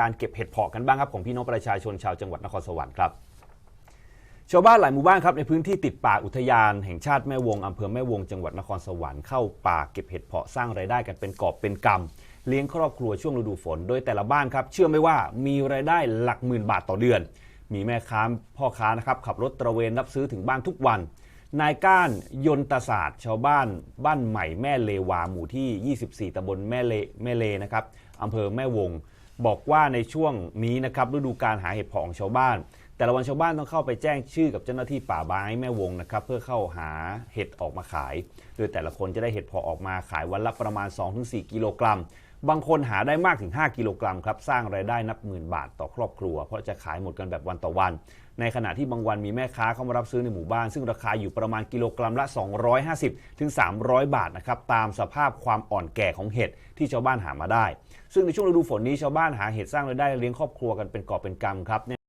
การเก็บเห็ดเพาะกันบ้างครับของพี่น้องประชาชนชาวจังหวัดนครสวรรค์ครับชาวบ้านหลายหมู่บ้านครับในพื้นที่ติดป่าอุทยานแห่งชาติแม่วงอำเภอแม่วงจังหวัดนครสวรรค์เข้าป่าเก็บเห็ดเพาะสร้างรายได้กันเป็นกอบเป็นกำเลี้ยงครอบครัวช่วงฤดูฝน โดยแต่ละบ้านครับเชื่อไหมว่ามีรายได้หลักหมื่นบาทต่อเดือน มีแม่ค้าพ่อค้านะครับขับรถตระเวนรับซื้อถึงบ้านทุกวัน นายก้านยนตศาสตร์ ชาวบ้าน บ้านใหม่แม่เลวาหมู่ที่ 24ตำบลแม่เลแม่เลนะครับอำเภอแม่วง บอกว่าในช่วงนี้นะครับฤดูการหาเห็ดเพาะของชาวบ้าน แต่ละวันชาวบ้านต้องเข้าไปแจ้งชื่อกับเจ้าหน้าที่ป่าไม้แม่วงนะครับเพื่อเข้าหาเห็ดออกมาขาย โดยแต่ละคนจะได้เห็ดเพาะออกมาขายวันละประมาณ 2-4 กิโลกรัม บางคนหาได้มากถึง 5 กิโลกรัมครับ สร้างรายได้นับหมื่นบาทต่อครอบครัว เพราะจะขายหมดกันแบบวันต่อวัน ในขณะที่บางวันมีแม่ค้าเข้ามารับซื้อในหมู่บ้าน ซึ่งราคาอยู่ประมาณกิโลกรัมละ 250ถึง300 บาทนะครับตามสภาพความอ่อนแก่ของเห็ดที่ชาวบ้านหามาได้ ซึ่งในช่วงฤดูฝนนี้ชาวบ้านหาเห็ดสร้างรายได้เลี้ยงครอบครัวกันเป็นกอบเป็นกำครับ